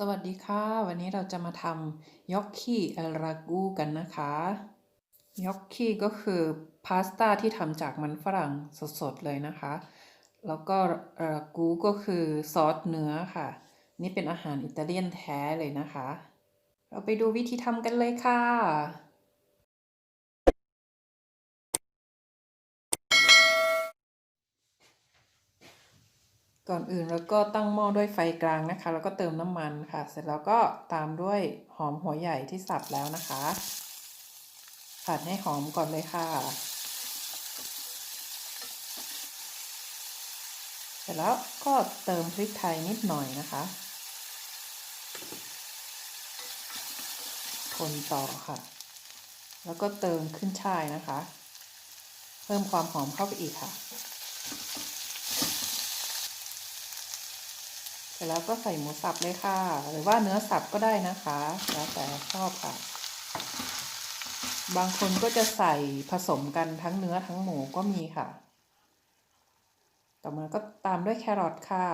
สวัสดีค่ะ วันนี้เราจะมาทำยอกคีเอลรากูกันนะคะยอกคีก็คือพาสต้าที่ทำจากมันฝรั่งสดๆเลยนะคะ แล้วก็รากูก็คือซอสเนื้อค่ะ นี่เป็นอาหารอิตาเลียนแท้เลยนะคะ เราไปดูวิธีทำกันเลยค่ะ ก่อนอื่นเราก็ตั้งหม้อด้วยไฟกลางนะคะ แล้วก็เติมน้ำมันค่ะ เสร็จแล้วก็ตามด้วยหอมหัวใหญ่ที่สับแล้วนะคะผัดให้หอมก่อนเลยค่ะ เสร็จแล้วก็เติมพริกไทยนิดหน่อยนะคะคนต่อค่ะ แล้วก็เติมขึ้นช่ายนะคะ เพิ่มความหอมเข้าไปอีกค่ะ เสร็จแล้วก็ใส่หมูสับเลยค่ะ หรือว่าเนื้อสับก็ได้นะคะ แล้วแต่ชอบค่ะ บางคนก็จะใส่ผสมกันทั้งเนื้อทั้งหมูก็มีค่ะ ต่อมาก็ตามด้วยแครอทค่ะ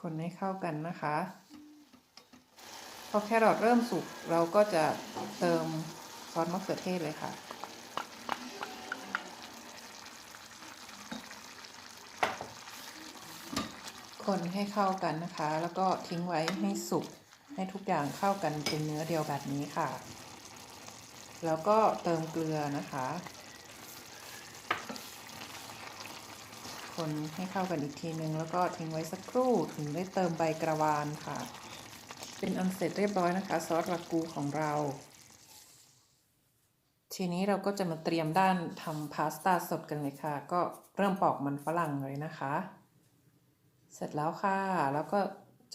คนให้เข้ากันนะคะ พอแครอทเริ่มสุกเราก็จะเติมซอสมะเขือเทศเลยค่ะ คนให้เข้ากันนะคะ แล้วก็ทิ้งไว้ให้สุกให้ทุกอย่างเข้ากันเป็นเนื้อเดียวแบบนี้ค่ะ แล้วก็เติมเกลือนะคะ คนให้เข้ากันอีกทีนึง แล้วก็ทิ้งไว้สักครู่ถึงได้เติมใบกระวานค่ะ เป็นอันเสร็จเรียบร้อยนะคะ ซอสรากูของเรา ทีนี้เราก็จะมาเตรียมด้านทำพาสต้าสดกันเลยค่ะ ก็เริ่มปอกมันฝรั่งเลยนะคะ เสร็จแล้วค่ะ แล้วก็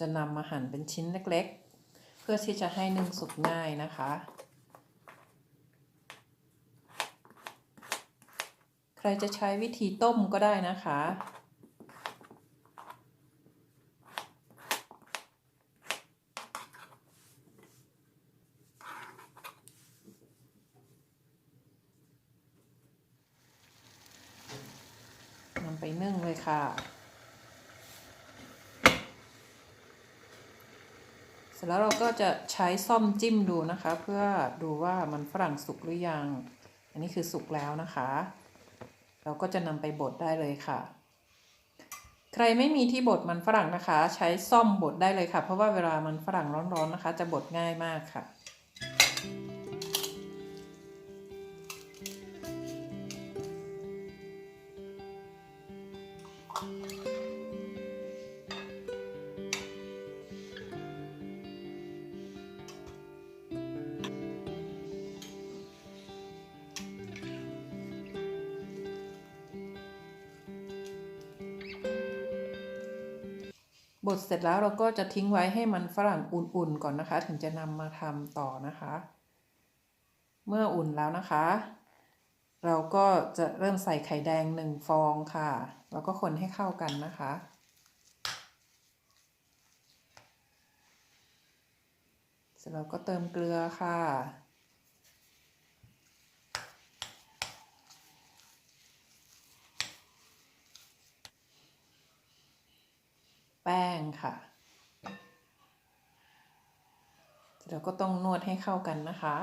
จะนำมาหั่นเป็นชิ้นเล็กๆ เพื่อที่จะให้นึ่งสุกง่ายนะคะ ใครจะใช้วิธีต้มก็ได้นะคะ นำไปนึ่งเลยค่ะ เส ร็จแล้วเราก็จะใช้ซ่อมจิ้มดูนะคะ เพื่อดูว่ามันฝรั่งสุกหรือยัง อันนี้คือสุกแล้วนะคะ เราก็จะนำไปบดได้เลยค่ะ ใครไม่มีที่บดมันฝรั่งนะคะ ใช้ซ่อมบดได้เลยค่ะ เพราะว่าเวลามันฝรั่งร้อนๆนะคะ จะบดง่ายมากค่ะ บดเสร็จแล้วเราก็จะทิ้งไว้ให้มันฝรั่งอุ่นๆก่อนนะคะ ถึงจะนำมาทำต่อนะคะ เมื่ออุ่นแล้วนะคะ เราก็จะเริ่มใส่ไข่แดงหนึ่งฟองค่ะ แล้วก็คนให้เข้ากันนะคะ เสร็จแล้วก็เติมเกลือค่ะ ป้งค่ะ เราก็ต้องนวดให้เข้ากันนะคะ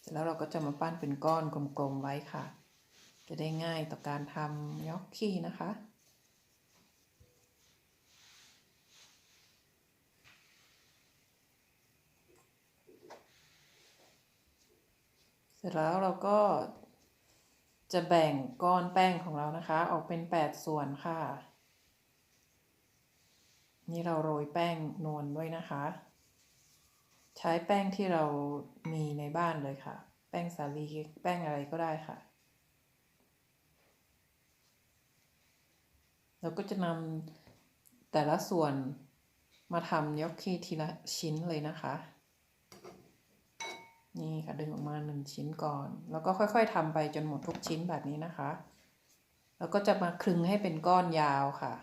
เสร็จแล้วเราก็จะมาปั้นเป็นก้อนกลมๆไว้ค่ะ จะได้ง่ายต่อการทำยอกคีนะคะ ร็จแล้วเราก็จะแบ่งก้อนแป้งของเรานะคะ ออกเป็น 8 ส่วนค่ะ นี่เราโรยแป้งนวลด้วยนะคะ ใช้แป้งที่เรามีในบ้านเลยค่ะ แป้งสาลีแป้งอะไรก็ได้ค่ะ เราก็จะนำแต่ละส่วนมาทำยอกคีทีละชิ้นเลยนะคะ นี่ค่ะดึงออกมาหนึ่งชิ้นก่อน แล้วก็ค่อยๆทำไปจนหมดทุกชิ้นแบบนี้นะคะ แล้วก็จะมาคลึงให้เป็นก้อนยาวค่ะ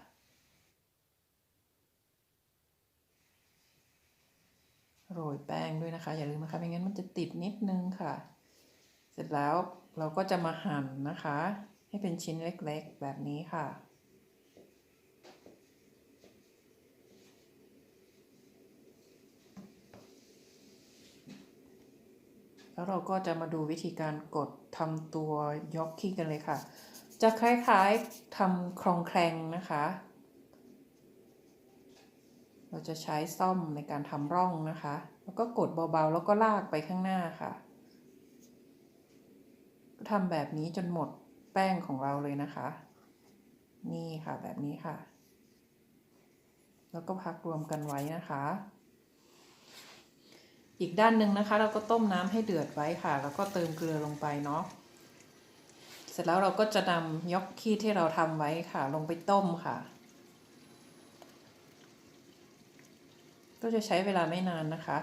โรยแป้งด้วยนะคะ อย่าลืมนะคะไม่งั้นมันจะติดนิดนึงค่ะ เสร็จแล้วเราก็จะมาหั่นนะคะ ให้เป็นชิ้นเล็กๆแบบนี้ค่ะ แล้วเราก็จะมาดูวิธีการกดทำตัวยอกขี้กันเลยค่ะ จะคล้ายๆทำครองแครงนะคะ เราจะใช้ซ่อมในการทำร่องนะคะ แล้วก็กดเบาๆ แล้วก็ลากไปข้างหน้าค่ะก็ทำแบบนี้จนหมดแป้งของเราเลยนะคะ นี่ค่ะแบบนี้ค่ะ แล้วก็พักรวมกันไว้นะคะ อีกด้านหนึ่งนะคะ เราก็ต้มน้ำให้เดือดไว้ค่ะ แล้วก็เติมเกลือลงไปเนาะเสร็จแล้วเราก็จะนำยอกขี้ที่เราทำไว้ค่ะ ลงไปต้มค่ะ ก็จะใช้เวลาไม่นานนะคะ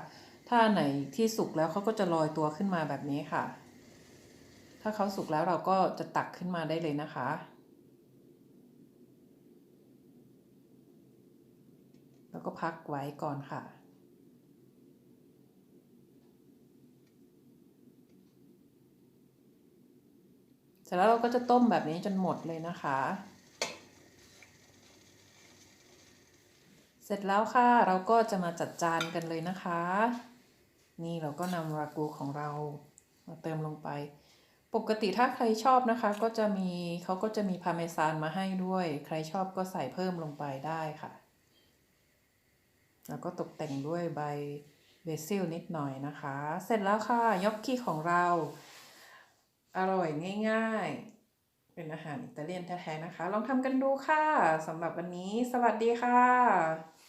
ถ้าไหนที่สุกแล้วเขาก็จะลอยตัวขึ้นมาแบบนี้ค่ะ ถ้าเขาสุกแล้วเราก็จะตักขึ้นมาได้เลยนะคะแล้วก็พักไว้ก่อนค่ะ ร็จแล้วเราก็จะต้มแบบนี้จนหมดเลยนะคะ เสร็จแล้วค่ะเราก็จะมาจัดจานกันเลยนะคะ นี่เราก็นำรากูของเรามาเติมลงไป ปกติถ้าใครชอบนะคะ ก็จะมีเขาก็จะมีพาเมซานมาให้ด้วย ใครชอบก็ใส่เพิ่มลงไปได้ค่ะ แล้วก็ตกแต่งด้วยใบเบซิลนิดหน่อยนะคะ เสร็จแล้วค่ะยอกกี้ของเรา อร่อยง่าย ๆ เป็นอาหารอิตาเลียนแท้ๆนะคะ ลองทำกันดูค่ะสำหรับวันนี้ สวัสดีค่ะ